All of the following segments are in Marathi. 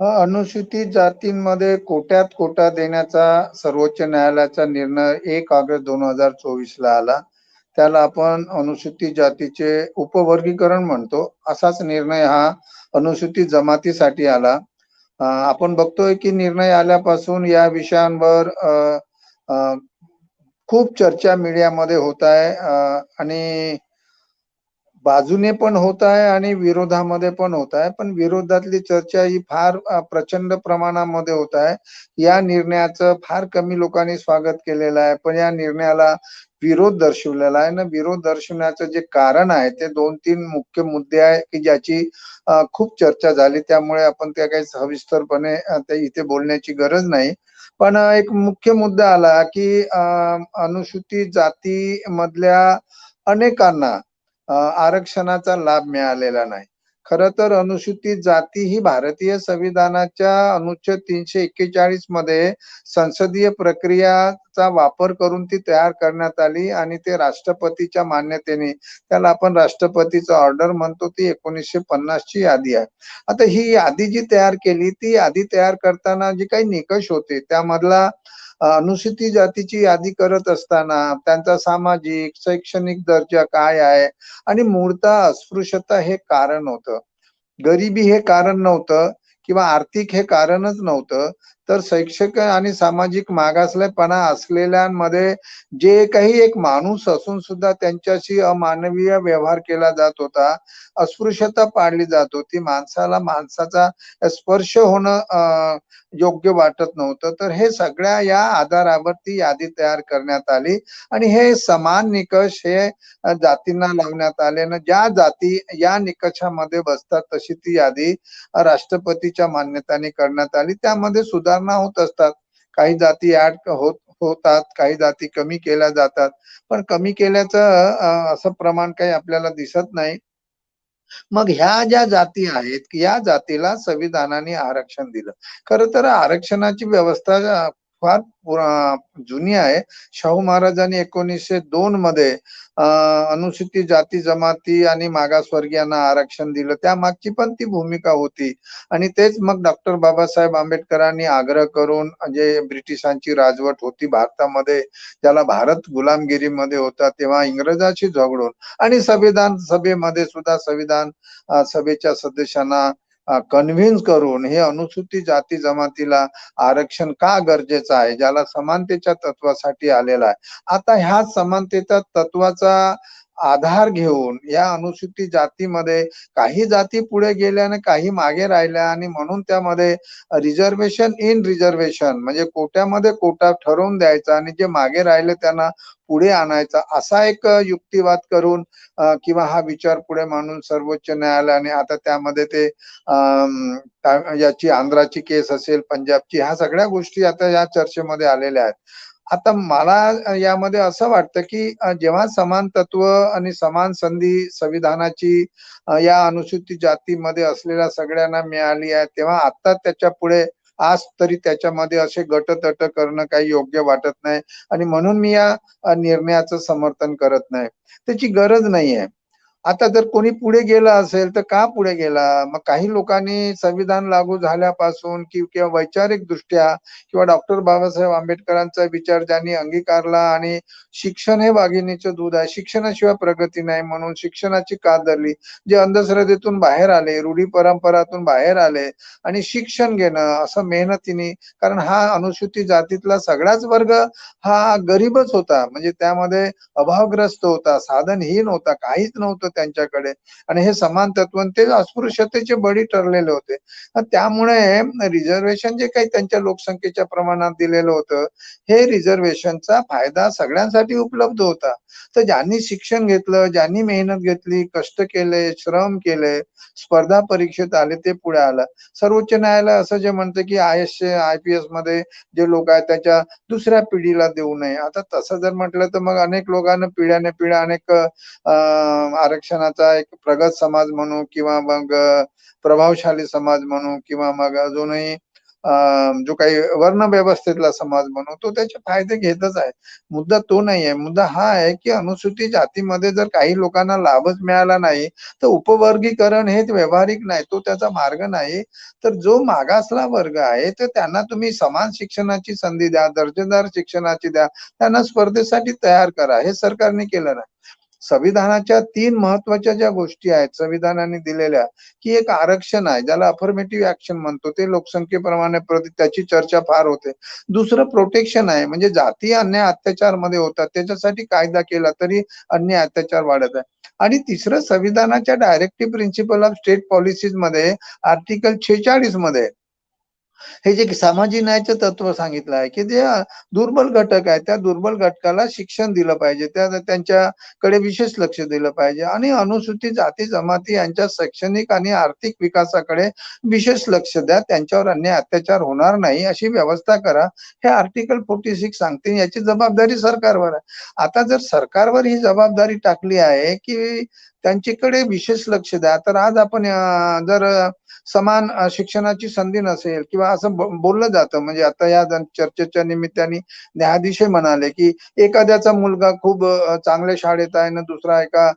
अनुसूचित जातींमध्ये कोट्यात कोटा देण्याचा सर्वोच्च न्यायालयाचा निर्णय एक ऑगस्ट दोन हजार चोवीस ला आला. त्याला आपण अनुसूचित जातीचे उपवर्गीकरण म्हणतो. असाच निर्णय हा अनुसूचित जमातीसाठी आला. आपण बघतोय की निर्णय आल्यापासून या विषयांवर खूप चर्चा मीडियामध्ये होत आहे. आणि बाजूने पण होत आहे आणि विरोधामध्ये पण होत आहे. पण विरोधातली चर्चा ही फार प्रचंड प्रमाणामध्ये होत आहे. या निर्णयाचं फार कमी लोकांनी स्वागत केलेलं आहे. पण या निर्णयाला विरोध दर्शवलेला आहे. ना विरोध दर्शवण्याचं जे कारण आहे ते दोन तीन मुख्य मुद्दे आहे की ज्याची खूप चर्चा झाली. त्यामुळे आपण त्या काही सविस्तरपणे इथे बोलण्याची गरज नाही. पण एक मुख्य मुद्दा आला की अनुसूचित जाती मधल्या अनेकांना आरक्षणाचा लाभ मिळालेला नाही. खर तर अनुसूचित जाती ही भारतीय संविधानाच्या अनुच्छेद तीनशे एक्केचाळीसमध्ये संसदीय प्रक्रिया चा वापर करून ती तयार करण्यात आली आणि ते राष्ट्रपतीच्या मान्यतेने त्याला आपण राष्ट्रपतीचा ऑर्डर म्हणतो ती एकोणीसशे पन्नास ची यादी आहे. आता ही यादी जी तयार केली ती यादी तयार करताना जे काही निकष होते त्यामधला अनुसूचित जातीची यादी करत असताना त्यांचा सामाजिक शैक्षणिक दर्जा काय आहे आणि मूळता अस्पृश्यता हे कारण होतं. गरिबी हे कारण नव्हतं किंवा आर्थिक हे कारणच नव्हतं तर शैक्षिक आणि सामाजिक मागासलेपणा असलेल्यांमध्ये जे काही एक माणूस असून सुद्धा त्यांच्याशी अमानवीय व्यवहार केला जात होता अस्पृश्यता पाडली जात होती माणसाला माणसाचा स्पर्श होणं योग्य वाटत नव्हतं. तर हे सगळ्या या आधारावरती यादी तयार करण्यात आली आणि हे समान निकष हे जातींना लावण्यात आले ना ज्या जाती या निकषामध्ये बसतात तशी ती यादी राष्ट्रपतीच्या मान्यताने करण्यात आली. त्यामध्ये सुद्धा सुधारणा होत असतात. काही जाती ऍड होत होतात काही जाती कमी केल्या जातात. पण कमी केल्याचं असं प्रमाण काही आपल्याला दिसत नाही. मग ह्या ज्या जाती आहेत या जातीला संविधानाने आरक्षण दिलं. खर तर आरक्षणाची व्यवस्था फार जुनी आहे. शाहू महाराजांनी एकोणीसशे दोन मध्ये अनुसूचित जाती जमाती आणि मागासवर्गीयांना आरक्षण दिलं. त्या मागची पण ती भूमिका होती. आणि तेच मग डॉक्टर बाबासाहेब आंबेडकरांनी आग्रह करून जे ब्रिटिशांची राजवट होती भारतामध्ये ज्याला भारत गुलामगिरीमध्ये होता तेव्हा इंग्रजाशी झगडून आणि संविधान सभेमध्ये सुद्धा संविधान सभेच्या सदस्यांना कन्व्हिन्स करून हे अनुसूचित जाती जमातीला आरक्षण का गरजेचं आहे? ज्याला समानतेच्या तत्वासाठी आलेला आहे. आता ह्या समानतेच्या तत्वाचा आधार घेऊन या अनुसूचित जातीमध्ये काही जाती पुढे गेल्या आणि काही मागे राहिल्या आणि म्हणून त्यामध्ये रिझर्वेशन इन रिझर्वेशन म्हणजे कोट्यामध्ये कोटा ठरवून द्यायचा आणि जे मागे राहिले त्यांना पुढे आणायचा. असा एक युक्तिवाद करून किंवा हा विचार पुढे मांडून सर्वोच्च न्यायालयाने आता त्यामध्ये ते याची आंध्राची केस असेल पंजाबची ह्या सगळ्या गोष्टी आता या चर्चेमध्ये आलेल्या आहेत. आता मला यामध्ये असं वाटतं की जेव्हा समान तत्व आणि समान संधी संविधानाची या अनुसूचित जातीमध्ये असलेल्या सगळ्यांना मिळाली आहे तेव्हा आता त्याच्या पुढे आज तरी त्याच्यामध्ये असे गटतट करणं काही योग्य वाटत नाही. आणि म्हणून मी या निर्णयाचं समर्थन करत नाही. त्याची गरज नाहीये. आता जर कोणी पुढे गेला असेल तर का पुढे गेला? मग काही लोकांनी संविधान लागू झाल्यापासून किंवा वैचारिक दृष्ट्या किंवा डॉक्टर बाबासाहेब आंबेडकरांचा विचार ज्यांनी अंगीकारला आणि शिक्षण हे वाघिणीचं दूध आहे शिक्षणाशिवाय प्रगती नाही म्हणून शिक्षणाची कात धरली? जे अंधश्रद्धेतून बाहेर आले रूढी परंपरातून बाहेर आले आणि शिक्षण घेणं असं मेहनतीने कारण हा अनुसूचित जातीतला सगळाच वर्ग हा गरीबच होता. म्हणजे त्यामध्ये अभावग्रस्त होता साधनहीन होता काहीच नव्हतं त्यांच्याकडे. आणि हे समान तत्व ते अस्पृश्यतेचे बळी ठरलेले होते. त्यामुळे रिझर्वेशन जे काही त्यांच्या लोकसंख्येच्या प्रमाणात दिलेलं होतं हे रिझर्वेशनचा फायदा सगळ्यांसाठी उपलब्ध होता. तर ज्यांनी शिक्षण घेतलं ज्यांनी मेहनत घेतली कष्ट केले श्रम केले स्पर्धा परीक्षेत आले ते पुढे आलं. सर्वोच्च न्यायालय असं जे म्हणतं की आय एस आय पी एसमध्ये जे लोक आहेत त्याच्या दुसऱ्या पिढीला देऊ नये. आता तसं जर म्हटलं तर मग अनेक लोकांना पिढ्याने पिढ्या अनेक आरक्षण आरक्षणाचा एक प्रगत समाज म्हणू किंवा मग प्रभावशाली समाज म्हणू किंवा मग अजूनही जो काही वर्ण व्यवस्थेतला समाज म्हणू तो त्याचे फायदे घेतच आहे. मुद्दा तो नाही आहे मुद्दा हा आहे की अनुसूचित जातीमध्ये जर काही लोकांना लाभच मिळाला नाही तर उपवर्गीकरण हे व्यावहारिक नाही तो त्याचा मार्ग नाही. तर जो मागासला वर्ग आहे तर त्यांना तुम्ही समान शिक्षणाची संधी द्या दर्जेदार शिक्षणाची द्या त्यांना स्पर्धेसाठी तयार करा. हे सरकारने केलं नाही. संविधानाच्या तीन महत्त्वाच्या ज्या गोष्टी आहेत संविधानाने दिलेल्या की एक आरक्षण आहे ज्याला अफर्मेटिव्ह ऍक्शन म्हणतो ते लोकसंख्येप्रमाणे प्रति त्याची चर्चा फार होते. दुसरं प्रोटेक्शन आहे म्हणजे जातीय अन्याय अत्याचारमध्ये होतात त्याच्यासाठी कायदा केला तरी अन्याय अत्याचार वाढत आहे. आणि तिसरं संविधानाच्या डायरेक्टिव्ह प्रिन्सिपल ऑफ स्टेट पॉलिसीजमध्ये आर्टिकल छेचाळीसमध्ये हे जे सामाजिक न्यायाचं तत्व सांगितलं आहे की जे दुर्बल घटक आहे त्या दुर्बल घटकाला शिक्षण दिलं पाहिजे त्या त्यांच्याकडे विशेष लक्ष दिलं पाहिजे आणि अनुसूचित जाती जमाती यांच्या शैक्षणिक आणि आर्थिक विकासाकडे विशेष लक्ष द्या त्यांच्यावर अन्याय अत्याचार होणार नाही अशी व्यवस्था करा. हे आर्टिकल फोर्टी सिक्स सांगते याची जबाबदारी सरकारवर आहे. आता जर सरकारवर ही जबाबदारी टाकली आहे की त्यांच्याकडे विशेष लक्ष द्या. तर आज आपण जर समान शिक्षणाची संधी नसेल किंवा असं बोललं जातं म्हणजे आता या चर्चेच्या निमित्ताने न्यायाधीश म्हणाले की एखाद्याचा मुलगा खूप चांगल्या शाळेत आहे ना दुसरा एका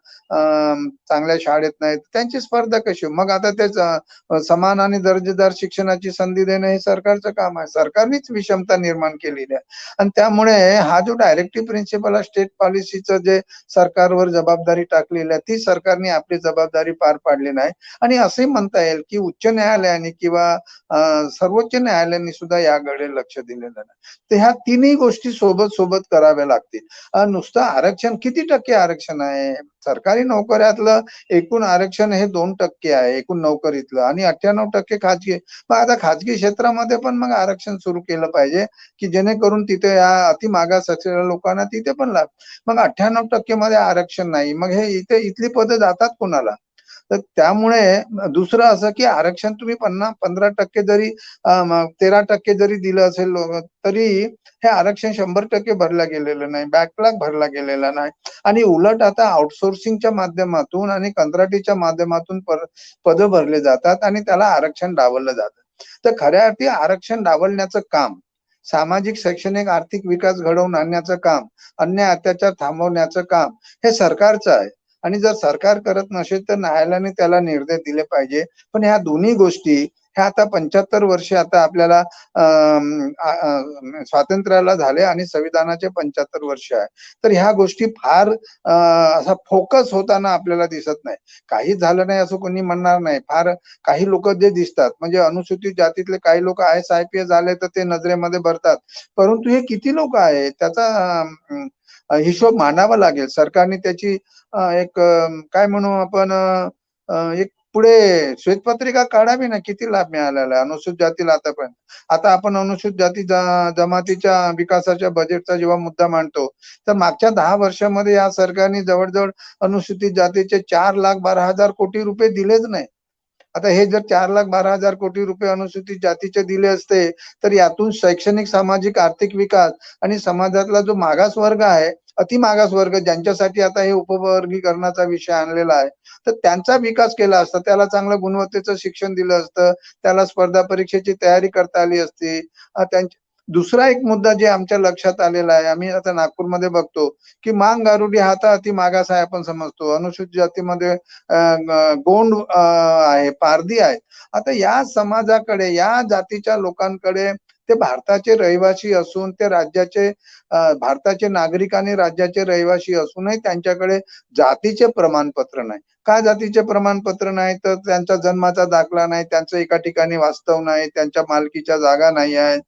चांगल्या शाळेत नाही त्यांची स्पर्धा कशी मग आता तेच समान आणि दर्जेदार शिक्षणाची संधी देणं हे सरकारचं काम आहे. सरकारनेच विषमता निर्माण केलेली आहे. आणि त्यामुळे हा जो डायरेक्टिव्ह प्रिन्सिपल ऑफ स्टेट पॉलिसीचं जे सरकारवर जबाबदारी टाकलेली आहे ती सरकार सरकारने आपली जबाबदारी पार पाडली नाही. आणि असे म्हणता येईल की उच्च न्यायालयाने किंवा सर्वोच्च न्यायालयाने सुद्धा याकडे लक्ष दिलेलं नाही. तर ह्या तिन्ही गोष्टी सोबत सोबत कराव्या लागतील. नुसतं आरक्षण किती टक्के आरक्षण आहे? सरकारी नोकऱ्यातलं एकूण आरक्षण हे दोन टक्के आहे एकूण नोकरीतलं आणि अठ्ठ्याण्णव टक्के खाजगी मग आता खाजगी क्षेत्रामध्ये पण मग आरक्षण सुरू केलं पाहिजे की जेणेकरून तिथे या अति मागास असलेल्या लोकांना तिथे पण लाभ. मग अठ्ठ्याण्णव टक्के मध्ये आरक्षण नाही. मग हे इथे इथली पद जातात कोणाला? तर त्यामुळे दुसरं असं की आरक्षण तुम्ही पन्नास पंधरा टक्के जरी तेरा टक्के जरी दिलं असेल तरी हे आरक्षण शंभर टक्के भरलं गेलेलं नाही बॅकलॉग भरला गेलेला नाही. आणि उलट आता आउटसोर्सिंगच्या माध्यमातून आणि कंत्राटीच्या माध्यमातून पर- पदं भरले जातात आणि त्याला आरक्षण डावललं जातं. तर खऱ्या अर्थी आरक्षण डावलण्याचं काम सामाजिक शैक्षणिक आर्थिक विकास घडवून आणण्याचं काम अन्याय अत्याचार थांबवण्याचं काम हे सरकारचं आहे. आणि जर सरकार करत नसेल तर न्यायालयाने त्याला निर्देश दिले पाहिजे. पण ह्या दोन्ही गोष्टी ह्या आता पंच्याहत्तर वर्षे आता आपल्याला स्वातंत्र्याला झाले आणि संविधानाचे पंच्याहत्तर वर्ष आहे. तर ह्या गोष्टी फार असा फोकस होताना आपल्याला दिसत नाही. काही झालं नाही असं कोणी म्हणणार नाही. फार काही लोक जे दिसतात म्हणजे अनुसूचित जातीतले काही लोक I S I P S झाले तर ते नजरेमध्ये भरतात. परंतु हे किती लोक आहेत? त्याचा हिशोब मांडावा लागेल. सरकारने त्याची एक काय म्हणू आपण एक पुढे श्वेतपत्रिका काढावी ना किती लाभ मिळालेला अनुसूचित जातीला आतापर्यंत. आता आपण अनुसूचित जाती जमातीच्या विकासाच्या बजेटचा जेव्हा मुद्दा मांडतो तर मागच्या दहा वर्षामध्ये या सरकारने जवळजवळ अनुसूचित जातीचे चार लाख बारा हजार कोटी रुपये दिलेच नाही. आता हे जर चार लाख बारा हजार कोटी रुपये अनुसूचित जातीचे दिले असते तर यातून शैक्षणिक सामाजिक आर्थिक विकास आणि समाजातला जो मागास वर्ग आहे अति मागास वर्ग ज्यांच्यासाठी आता हे उपवर्गीकरणाचा विषय आणलेला आहे तर त्यांचा विकास केला असता त्याला चांगलं गुणवत्तेचं शिक्षण दिलं असतं त्याला स्पर्धा परीक्षेची तयारी करता आली असती त्यांच्या दुसरा एक मुद्दा जे आमच्या लक्षात आलेला आहे आम्ही आता नागपूरमध्ये बघतो की मांग गारुडी हा तर अति मागास आहे आपण समजतो. अनुसूचित जातीमध्ये गोंड आहे पारधी आहे आता या समाजाकडे या जातीच्या लोकांकडे ते भारताचे रहिवासी असून ते राज्याचे भारताचे नागरिक आणि राज्याचे रहिवासी असूनही त्यांच्याकडे जातीचे प्रमाणपत्र नाही. का जातीचे प्रमाणपत्र नाही? तर त्यांचा जन्माचा दाखला नाही त्यांचं एका ठिकाणी वास्तव नाही त्यांच्या मालकीच्या जागा नाही आहेत.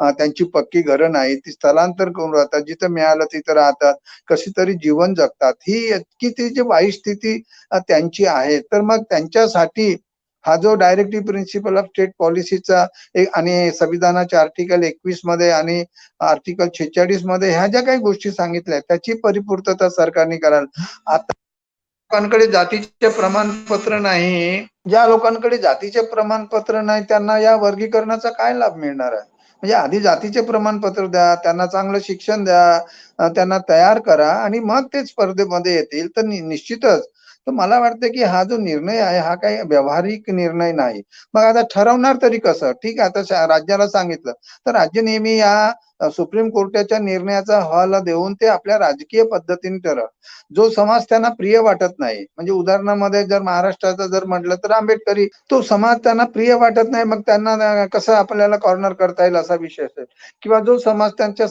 त्यांची पक्की घरं नाही ती स्थलांतर करून राहतात जिथं मिळालं तिथं राहतात कशी तरी जीवन जगतात. ही इतकी ती जी वाईट स्थिती त्यांची आहे तर मग त्यांच्यासाठी हा जो डायरेक्टिव्ह प्रिन्सिपल ऑफ स्टेट पॉलिसीचा एक आणि संविधानाच्या आर्टिकल एकवीसमध्ये आणि आर्टिकल छेचाळीसमध्ये ह्या ज्या काही गोष्टी सांगितल्या त्याची परिपूर्तता सरकारने करायला आता लोकांकडे जातीचे प्रमाणपत्र नाही. ज्या लोकांकडे जातीचे प्रमाणपत्र नाही त्यांना या वर्गीकरणाचा काय लाभ मिळणार आहे? म्हणजे आधी जातीचे प्रमाणपत्र द्या त्यांना चांगलं शिक्षण द्या त्यांना तयार करा आणि मग ते स्पर्धेमध्ये येतील. तर निश्चितच. तर मला वाटतं की हा जो निर्णय आहे हा काही व्यावहारिक निर्णय नाही. मग आता ठरवणार तरी कसं? ठीक आहे आता राज्याला सांगितलं. तर राज्य नेहमी या सुप्रीम कोर्टाच्या निर्णयाचा हवाला देऊन ते आपल्या राजकीय पद्धतीने ठरव. जो समाज त्यांना प्रिय वाटत नाही म्हणजे उदाहरणामध्ये जर महाराष्ट्राचा जर म्हटलं तर आंबेडकरी तो समाज त्यांना प्रिय वाटत नाही मग त्यांना कसं आपल्याला कॉर्नर करता येईल असा विषय असेल. किंवा जो समाज त्यांच्या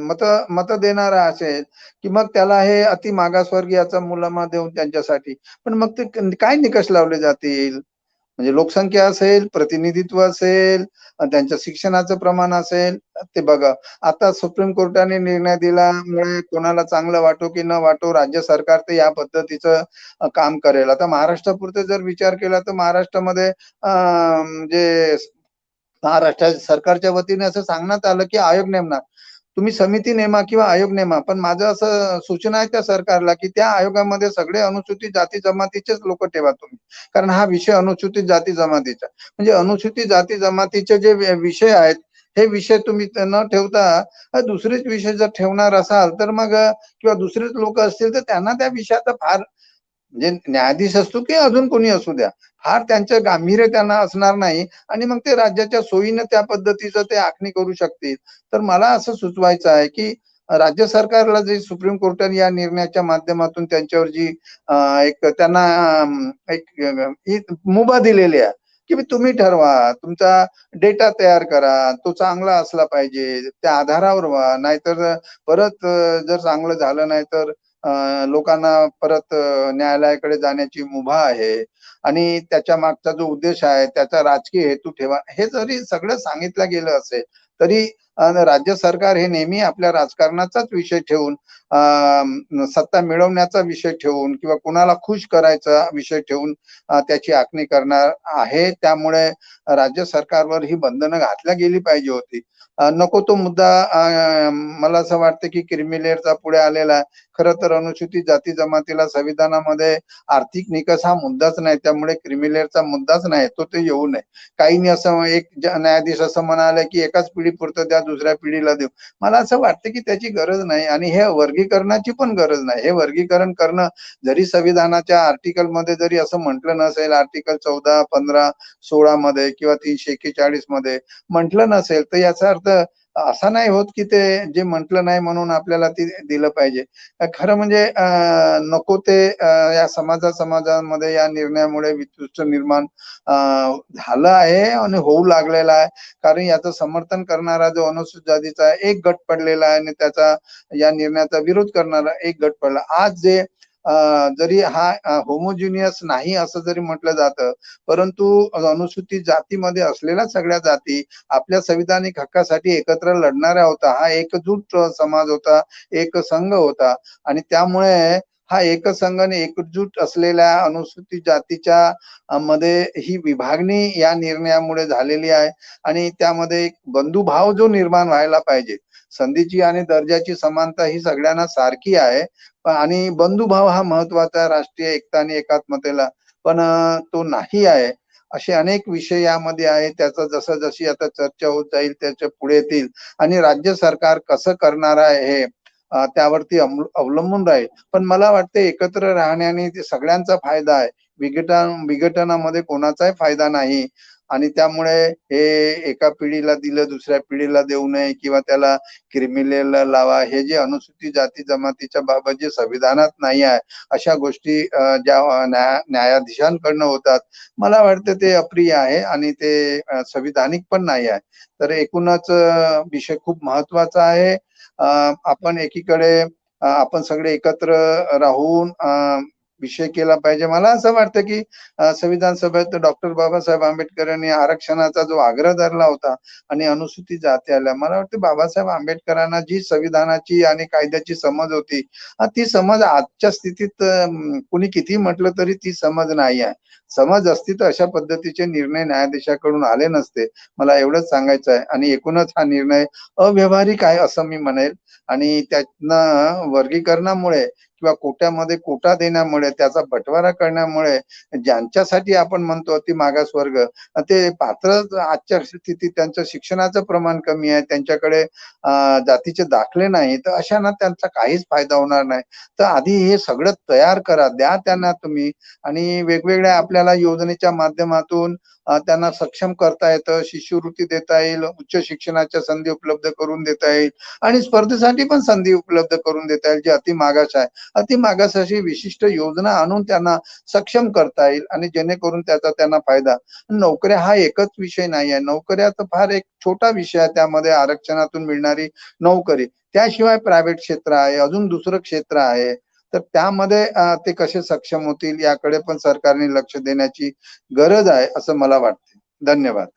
मत मत देणारा असेल की मग त्याला हे अति मागासवर्गीयाचा मुलामा देऊन त्यांच्यासाठी. पण मग ते काय निकष लावले जातील? म्हणजे लोकसंख्या असेल प्रतिनिधित्व असेल त्यांच्या शिक्षणाचं प्रमाण असेल ते बघा. आता सुप्रीम कोर्टाने निर्णय दिल्यामुळे कोणाला चांगलं वाटो की न वाटो राज्य सरकार ते या पद्धतीचं काम करेल. आता महाराष्ट्रापुरते जर विचार केला तर महाराष्ट्रामध्ये अं, म्हणजे महाराष्ट्र सरकारच्या वतीने असं सांगण्यात आलं की आयोग नेमणार. तुम्ही समिती नेमा किंवा आयोग नेमा पण माझं असं सूचना आहे त्या सरकारला की त्या आयोगामध्ये सगळे अनुसूचित जाती जमातीचेच लोक ठेवा तुम्ही. कारण हा विषय अनुसूचित जाती जमातीचा. म्हणजे अनुसूचित जाती जमातीचे जे विषय आहेत हे विषय तुम्ही न ठेवता दुसरेच विषय जर ठेवणार असाल तर मग किंवा दुसरेच लोक असतील तर त्यांना त्या विषयाचा फार म्हणजे न्यायाधीश असतो की अजून कोणी असू द्या फार त्यांचं गांभीर्य त्यांना असणार नाही आणि मग ते राज्याच्या सोयीनं त्या पद्धतीचं ते आखणी करू शकतील. तर मला असं सुचवायचं आहे की राज्य सरकारला जे सुप्रीम कोर्टाने या निर्णयाच्या माध्यमातून त्यांच्यावर जी एक त्यांना एक मुभा दिलेली आहे की तुम्ही ठरवा तुमचा डेटा तयार करा तो चांगला असला पाहिजे त्या आधारावर व्हा नाहीतर परत जर चांगलं झालं नाही तर लोकांना परत न्यायालयाकडे जाण्याची मुभा आहे आणि त्याच्या मागचा जो उद्देश आहे त्याचा राजकीय हेतू ठेवा हे जरी सगळं सांगितलं गेलं असेल तरी राज्य सरकार हे नेहमी आपल्या राजकारणाचाच विषय ठेवून सत्ता मिळवण्याचा विषय ठेवून किंवा कुणाला खुश करायचा विषय ठेवून त्याची आखणी करणार आहे. त्यामुळे राज्य सरकारवर ही बंधनं घातल्या गेली पाहिजे होती. नको तो मुद्दा मला असं वाटतं की क्रिमिलेअरचा पुढे आलेला आहे. खरं तर अनुसूचित जाती जमातीला संविधानामध्ये आर्थिक निकष हा मुद्दाच नाही. त्यामुळे क्रिमिलेअरचा मुद्दाच नाही. तो ते येऊ नये. काहींनी असं एक न्यायाधीश असं म्हणाले की एकाच पिढी पुरतं द्या दुसऱ्या पिढीला देऊ. मला असं वाटतं की त्याची गरज नाही आणि हे वर्गीकरणाची पण गरज नाही. हे वर्गीकरण करणं जरी संविधानाच्या आर्टिकलमध्ये जरी असं म्हटलं नसेल आर्टिकल चौदा पंधरा सोळा मध्ये किंवा तीनशे एक्केचाळीसमध्ये म्हटलं नसेल तर याचा अर्थ असा नाही होत की ते जे म्हटलं नाही म्हणून आपल्याला ते दिलं पाहिजे. खरं म्हणजे नको ते या समाजा समाजामध्ये या निर्णयामुळे विद्युत निर्माण झालं आहे आणि होऊ लागलेला आहे. कारण याचं समर्थन करणारा जो अनुसूचित जातीचा एक गट पडलेला आहे आणि त्याचा या निर्णयाचा विरोध करणारा एक गट पडला. आज जे जरी हा होमोजुनियस नाही असं जरी म्हटलं जातं परंतु अनुसूचित जातीमध्ये असलेल्या सगळ्या जाती आपल्या संविधानिक हक्कासाठी एकत्र लढणाऱ्या होता. हा एकजूट समाज होता एक संघ होता. आणि त्यामुळे हा एकसंघ आणि एकजूट असलेल्या अनुसूचित जातीच्या मध्ये ही विभागणी या निर्णयामुळे झालेली आहे. आणि त्यामध्ये एक बंधुभाव जो निर्माण व्हायला पाहिजे. संधीची आणि दर्जाची समानता ही सगळ्यांना सारखी आहे. आणि बंधुभाव हा महत्त्वाचा राष्ट्रीय एकता आणि एकात्मतेला. पण तो नाही आहे. असे अनेक विषय यामध्ये आहे त्याचा जसं जशी आता चर्चा होत जाईल त्याच्या पुढे येतील. आणि राज्य सरकार कसं करणार आहे हे त्यावरती अवलंबून राहील. पण मला वाटते एकत्र राहण्याने ते सगळ्यांचा फायदा आहे. विघटन विघटनामध्ये कोणाचाही फायदा नाही. आणि त्यामुळे हे एका पिढीला दिलं दुसऱ्या पिढीला देऊ नये किंवा त्याला क्रिमिलेला लावा हे जे अनुसूचित जाती जमातीच्या बाबत जे संविधानात नाही आहे अशा गोष्टी ज्या न्या न्याया- न्यायाधीशांकडनं होतात. मला वाटतं ते अप्रिय आहे आणि ते संविधानिक पण नाही आहे. तर एकूणच विषय खूप महत्त्वाचा आहे. आपण एकीकडे आपण सगळे एकत्र राहून विषय केला पाहिजे. मला असं वाटतं की संविधान सभेत डॉक्टर बाबासाहेब आंबेडकर यांनी आरक्षणाचा जो आग्रह धरला होता आणि अनुसूचित जाती आल्या मला वाटतं बाबासाहेब आंबेडकरांना जी संविधानाची आणि कायद्याची समज होती ती समज आजच्या स्थितीत कुणी किती म्हटलं तरी ती समज नाही आहे. समज असती तर अशा पद्धतीचे निर्णय न्यायाधीशाकडून आले नसते. मला एवढंच सांगायचं आहे. आणि एकूणच हा निर्णय अव्यवहारिक आहे असं मी म्हणेल. आणि त्यातनं वर्गीकरणामुळे किंवा कोट्यामध्ये कोटा देण्यामुळे त्याचा बंटवारा करण्यामुळे ज्यांच्यासाठी आपण म्हणतो अति मागास वर्ग ते पात्र आजच्या स्थितीत त्यांचं शिक्षणाचं प्रमाण कमी आहे त्यांच्याकडे जातीचे दाखले नाही तर अशांना त्यांचा काहीच फायदा होणार नाही. तर आधी हे सगळं तयार करा द्या त्यांना तुम्ही. आणि वेगवेगळ्या आपल्याला योजनेच्या माध्यमातून त्यांना सक्षम करता येतं शिष्यवृत्ती देता येईल उच्च शिक्षणाच्या संधी उपलब्ध करून देता येईल आणि स्पर्धेसाठी पण संधी उपलब्ध करून देता येईल जे अति मागास आहे. अति मागास अशी विशिष्ट योजना आणून त्यांना सक्षम करता येईल आणि जेणेकरून त्याचा त्यांना फायदा. नोकऱ्या हा एकच विषय नाही आहे. नोकऱ्या तर फार एक छोटा विषय आहे. त्यामध्ये आरक्षणातून मिळणारी नोकरी. त्याशिवाय प्रायव्हेट क्षेत्र आहे. अजून दुसरं क्षेत्र आहे. तर त्यामध्ये ते कसे सक्षम होतील याकडे पण सरकारने लक्ष देण्याची गरज आहे असं मला वाटते धन्यवाद.